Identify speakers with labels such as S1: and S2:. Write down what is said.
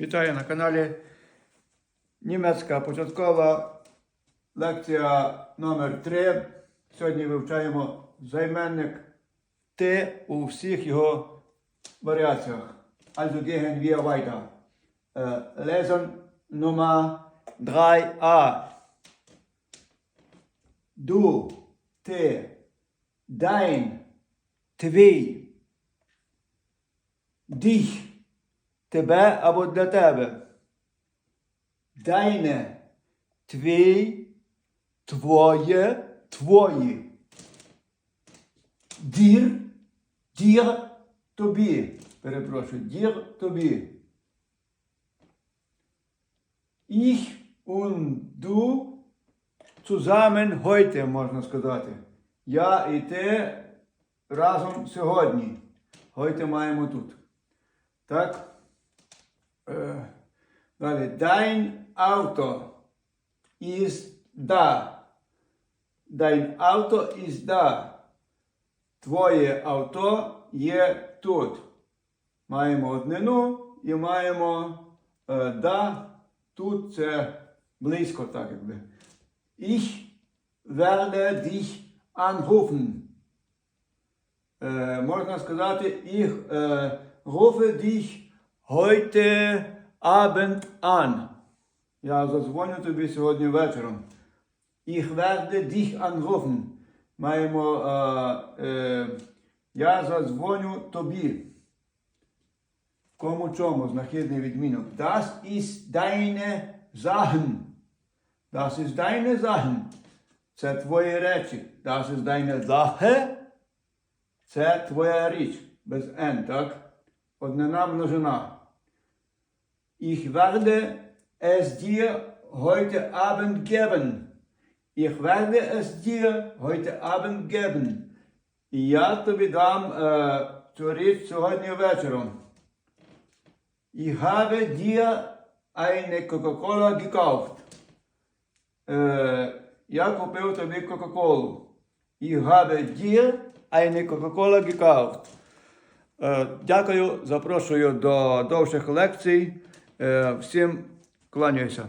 S1: Вітаю на каналі Німецька початкова лекція номер 3 Сьогодні вивчаємо займенник Т у всіх його варіаціях. Also gehen wir weiter. Lesen Nummer 3a. Du, ти, dein, твій, dich, тебе або для тебе. Deine, твій, твоє, твої. Дір, дір, тобі. Перепрошую, дір, тобі. Ich und du zusammen можна сказати. Я і ти разом сьогодні. Heute маємо тут. Так? Е, далі. Dein Auto ist da. Dein Auto ist da. Твоє авто є тут. Маємо однину і маємо е, да. Тут це близько, так якби. Ich werde dich anrufen. Е, можна сказати, ich е, rufe dich heute Abend an. Я задзвоню тобі сьогодні вечором. Ich werde dich anrufen. Маємо е, е, я задзвоню тобі. Кому чому знахідний відмінок. Das ist deine Sachen. Das ist deine Sachen. Це твої речі. Das ist deine Sache. Це твоя річ. Без N, так? Однина множина. Ich werde es dir heute Abend geben. Ich werde es dir heute Abend geben. І я тобі дам е, цю річ сьогодні вечором. Ich habe dir eine Coca-Cola gekauft. Е, я купив тобі Кока-Колу. Ich habe dir eine Coca-Cola gekauft. Е, дякую, запрошую до довших лекцій. Е, всім кланяюся.